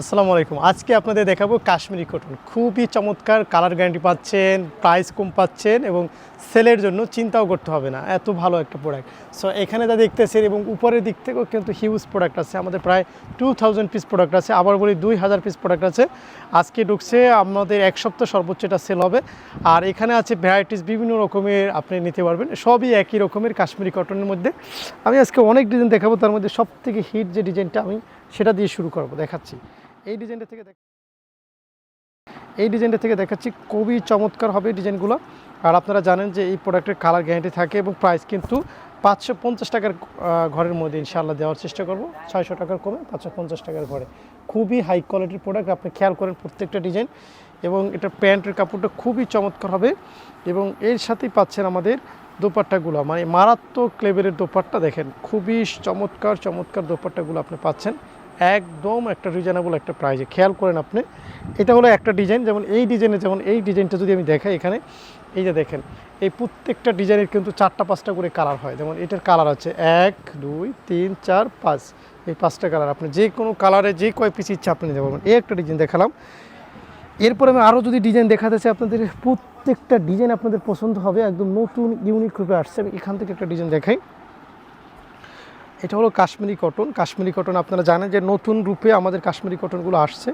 আসসালামু আলাইকুম। আজকে আপনাদের দেখাবো কাশ্মীরি কটন খুবই চমৎকার কালার গ্যারান্টি পাচ্ছেন প্রাইস কম পাচ্ছেন এবং সেলের জন্য চিন্তাও করতে হবে না। এত ভালো একটা প্রোডাক্ট সো এখানে যা দেখতেছেন এবং উপরের দিক থেকেও কিন্তু হিউজ প্রোডাক্ট আছে। আমাদের প্রায় টু থাউজেন্ড পিস প্রোডাক্ট আছে। আবার বলি দুই হাজার পিস প্রোডাক্ট আছে। আজকে ঢুকছে আমাদের এক সপ্তাহ সর্বোচ্চ এটা সেল হবে। আর এখানে আছে ভ্যারাইটিস বিভিন্ন রকমের আপনি নিতে পারবেন। সবই একই রকমের কাশ্মীরি কটনের মধ্যে। আমি আজকে অনেক ডিজাইন দেখাবো। তার মধ্যে সব থেকে হিট যে ডিজাইনটা আমি সেটা দিয়ে শুরু করব, দেখাচ্ছি। এই ডিজাইনটা থেকে দেখ এই ডিজাইনটা থেকে দেখাচ্ছি খুবই চমৎকার হবে ডিজাইনগুলো। আর আপনারা জানেন যে এই প্রোডাক্টের কালার গ্যারান্টি থাকে এবং প্রাইস কিন্তু পাঁচশো পঞ্চাশ টাকার ঘরের মধ্যে ইনশাল্লাহ দেওয়ার চেষ্টা করব। ছয়শো টাকার কমে পাঁচশো পঞ্চাশ টাকার ঘরে। খুবই হাই কোয়ালিটির প্রোডাক্ট আপনি খেয়াল করেন প্রত্যেকটা ডিজাইন। এবং এটা প্যান্টের কাপড়টা খুবই চমৎকার হবে এবং এর সাথেই পাচ্ছেন আমাদের দোপাট্টাগুলো। মানে মারাত্মক লেভেলের দোপাট্টা দেখেন, খুবই চমৎকার চমৎকার দোপাট্টাগুলো আপনি পাচ্ছেন। একদম একটা রিজনেবল একটা প্রাইজে খেয়াল করেন আপনি, এটা হলো একটা ডিজাইন যেমন এই ডিজাইনে যেমন এই ডিজাইনটা যদি আমি দেখাই এখানে, এই যে দেখেন, এই প্রত্যেকটা ডিজাইনের কিন্তু চারটা পাঁচটা করে কালার হয়। যেমন এটার কালার আছে এক, দুই, তিন, চার, পাঁচ। এই পাঁচটা কালার আপনি যে কোনো কালারে যে কয় পিস ইচ্ছা আপনি নিতে পারবেন। এই একটা ডিজাইন দেখালাম। এরপরে আমি আরও যদি ডিজাইন দেখাতে চাই, আপনাদের প্রত্যেকটা ডিজাইন আপনাদের পছন্দ হবে, একদম নতুন ইউনিক রূপে আসছে। আমি এখান থেকে একটা ডিজাইন দেখাই। এটা হলো কাশ্মীরি কটন। কাশ্মীরি কটন আপনারা জানেন যে নতুন রূপে আমাদের কাশ্মীরি কটনগুলো আসছে,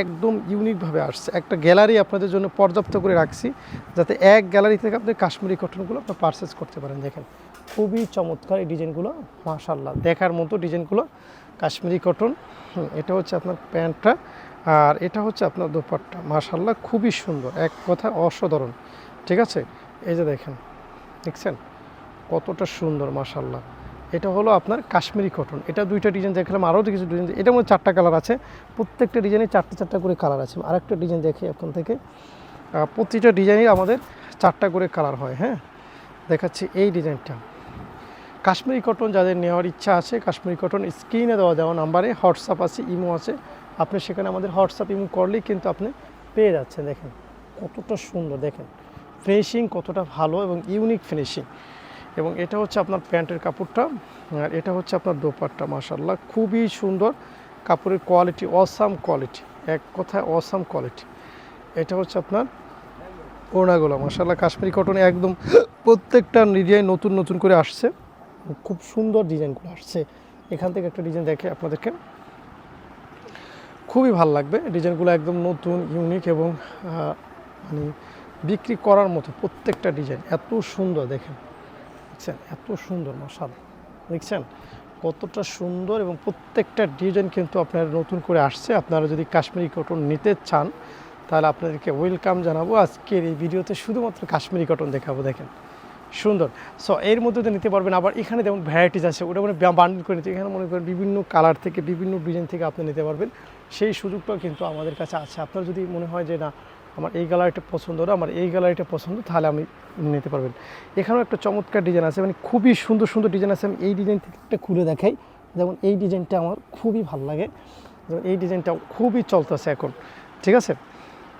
একদম ইউনিকভাবে আসছে। একটা গ্যালারি আপনাদের জন্য পর্যাপ্ত করে রাখছি, যাতে এক গ্যালারি থেকে আপনি কাশ্মীরি কটনগুলো আপনার পারচেস করতে পারেন। দেখেন, খুবই চমৎকার এই ডিজাইনগুলো মাশাল্লাহ দেখার মতো ডিজাইনগুলো কাশ্মীরি কটন। এটা হচ্ছে আপনার প্যান্টটা আর এটা হচ্ছে আপনার দোপাট্টা। মাশাল্লাহ খুবই সুন্দর, এক কথা অসাধারণ। ঠিক আছে? এই যে দেখেন, দেখছেন? কতটা সুন্দর মাশাল্লাহ এটা হলো আপনার কাশ্মীরি কটন এটা দুইটা ডিজাইন দেখলাম, আরও কিছু ডিজাইন এটার মধ্যে চারটা কালার আছে। প্রত্যেকটা ডিজাইনে চারটা চারটা করে কালার আছে। আরেকটা ডিজাইন দেখি এখন থেকে। প্রতিটা ডিজাইনই আমাদের চারটা করে কালার হয় হ্যাঁ? দেখাচ্ছি এই ডিজাইনটা কাশ্মীরি কটন যাদের নেওয়ার ইচ্ছা আছে, কাশ্মীরি কটন স্ক্রিনে দেওয়া দেওয়া নাম্বারে হোয়াটসঅ্যাপ আছে, ইমো আছে। আপনি সেখানে আমাদের হোয়াটসঅ্যাপ ইমো করলেই কিন্তু আপনি পেয়ে যাচ্ছেন। দেখেন কতটা সুন্দর, দেখেন। ফিনিশিং কতটা ভালো এবং ইউনিক ফিনিশিং এবং এটা হচ্ছে আপনার প্যান্টের কাপড়টা, আর এটা হচ্ছে আপনার দোপাট্টা মাসাল্লাহ খুবই সুন্দর কাপড়ের কোয়ালিটি, অসাম কোয়ালিটি, এক কথায় অসাম কোয়ালিটি। এটা হচ্ছে আপনার ওড়নাগুলো মাসাল্লাহ কাশ্মীরি কটনে একদম প্রত্যেকটা ডিজাইন নতুন নতুন করে আসছে। খুব সুন্দর ডিজাইনগুলো আসছে। এখান থেকে একটা ডিজাইন দেখে আপনাদেরকে। খুবই ভালো লাগবে। ডিজাইনগুলো একদম নতুন, ইউনিক এবং মানে বিক্রি করার মতো প্রত্যেকটা ডিজাইন। এত সুন্দর দেখেন। দেখছেন? এত সুন্দর মশাল দেখছেন? কতটা সুন্দর এবং প্রত্যেকটা ডিজাইন কিন্তু আপনার নতুন করে আসছে। আপনারা যদি কাশ্মীরি কটন নিতে চান, তাহলে আপনাদেরকে ওয়েলকাম জানাব। আজকের এই ভিডিওতে শুধুমাত্র কাশ্মীরি কটন দেখাবো, দেখেন। সুন্দর। সো এর মধ্যে তো নিতে পারবেন আবার এখানে যেমন ভ্যারাইটিস আছে, ওটা মানে বান্ডিল করে নিতে এখানে মনে করেন বিভিন্ন কালার থেকে, বিভিন্ন ডিজাইন থেকে আপনি নিতে পারবেন। সেই সুযোগটাও কিন্তু আমাদের কাছে আছে। আপনার যদি মনে হয় যে না আমার এই গ্যালারিটা পছন্দ না আমার এই গ্যালারিটা পছন্দ, তাহলে আমি নিতে পারবেন। এখানেও একটা চমৎকার ডিজাইন আছে মানে খুবই সুন্দর সুন্দর ডিজাইন আছে। আমি এই ডিজাইন থেকে একটা খুলে দেখাই। যেমন এই ডিজাইনটা আমার খুবই ভালো লাগে। যেমন এই ডিজাইনটা খুবই চলতেছে এখন। ঠিক আছে?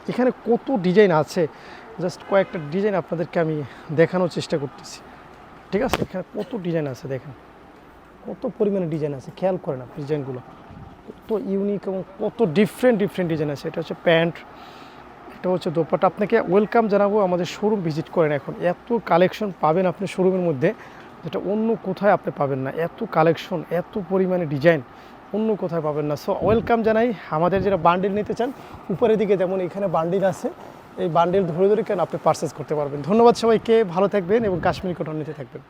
এখানে কত ডিজাইন আছে? জাস্ট কয়েকটা ডিজাইন আপনাদেরকে আমি দেখানোর চেষ্টা করতেছি। ঠিক আছে? এখানে কত ডিজাইন আছে দেখেন। কত পরিমাণে ডিজাইন আছে, খেয়াল করেন আপনি ডিজাইনগুলো কত ইউনিক এবং কত ডিফারেন্ট ডিফারেন্ট ডিজাইন আছে। এটা হচ্ছে প্যান্ট এটা হচ্ছে দোপাটা আপনাকে ওয়েলকাম জানাব, আমাদের শোরুম ভিজিট করেন এখন। এত কালেকশন পাবেন আপনি শোরুমের মধ্যে, যেটা অন্য কোথায় আপনি পাবেন না। এত কালেকশন এত পরিমাণে ডিজাইন অন্য কোথায় পাবেন না। সো ওয়েলকাম জানাই। আমাদের যেটা বান্ডিল নিতে চান, উপরের দিকে যেমন এখানে বান্ডিল আছে, এই বান্ডিল ধরে ধরে কেন আপনি পারচেস করতে পারবেন। ধন্যবাদ সবাইকে, ভালো থাকবেন এবং কাশ্মীরি কটন নিতে থাকবেন।